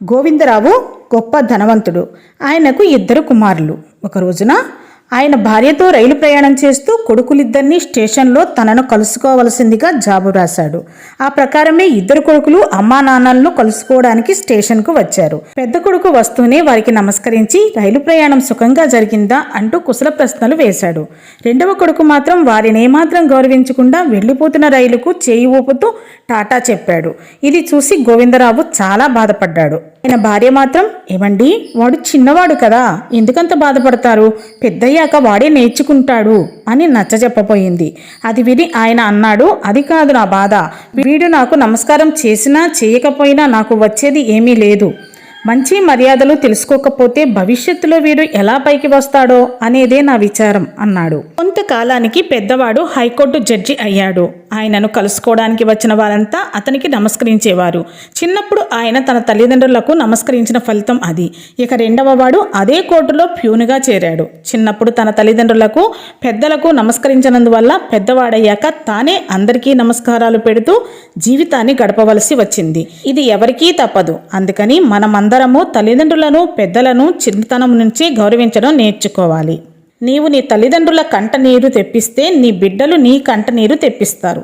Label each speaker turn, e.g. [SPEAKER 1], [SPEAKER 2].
[SPEAKER 1] గోవిందరావు గొప్ప ధనవంతుడు. ఆయనకు ఇద్దరు కుమారులు. ఒక రోజున ఆయన భార్యతో రైలు ప్రయాణం చేస్తూ కొడుకులిద్దరినీ స్టేషన్లో తనను కలుసుకోవలసిందిగా జాబు రాశాడు. ఆ ప్రకారమే ఇద్దరు కొడుకులు అమ్మా నాన్నలను కలుసుకోవడానికి స్టేషన్కు వచ్చారు. పెద్ద కొడుకు వస్తూనే వారికి నమస్కరించి రైలు ప్రయాణం సుఖంగా జరిగిందా అంటూ కుశల ప్రశ్నలు వేశాడు. రెండవ కొడుకు మాత్రం వారిని ఏమాత్రం గౌరవించకుండా వెళ్ళిపోతున్న రైలుకు చేయి ఊపుతూ టాటా చెప్పాడు. ఇది చూసి గోవిందరావు చాలా బాధపడ్డాడు. ఆయన భార్య మాత్రం ఏమండి వాడు చిన్నవాడు కదా ఎందుకంత బాధపడతారు? పెద్దయ్యాక వాడే నేర్చుకుంటాడు అని నచ్చ చెప్పబోయింది. అది విని ఆయన అన్నాడు అది కాదు నా బాధ. వీడు నాకు నమస్కారం చేసినా చేయకపోయినా నాకు వచ్చేది ఏమీ లేదు. మంచి మర్యాదలు తెలుసుకోకపోతే భవిష్యత్తులో వీడు ఎలా పైకి వస్తాడో అనేదే నా విచారం అన్నాడు. కొంతకాలానికి పెద్దవాడు హైకోర్టు జడ్జి అయ్యాడు. ఆయనను కలుసుకోవడానికి వచ్చిన వారంతా అతనికి నమస్కరించేవారు. చిన్నప్పుడు ఆయన తన తల్లిదండ్రులకు నమస్కరించిన ఫలితం అది. ఇక రెండవ వాడు అదే కోర్టులో ప్యూనుగా చేరాడు. చిన్నప్పుడు తన తల్లిదండ్రులకు పెద్దలకు నమస్కరించినందువల్ల పెద్దవాడయ్యాక తానే అందరికీ నమస్కారాలు పెడుతూ జీవితాన్ని గడపవలసి వచ్చింది. ఇది ఎవరికీ తప్పదు. అందుకని మనమందరము తల్లిదండ్రులను పెద్దలను చిన్నతనం నుంచి గౌరవించడం నేర్చుకోవాలి. నీవు నీ తల్లిదండ్రుల కంట నీరు తెప్పిస్తే నీ బిడ్డలు నీ కంట నీరు తెప్పిస్తారు.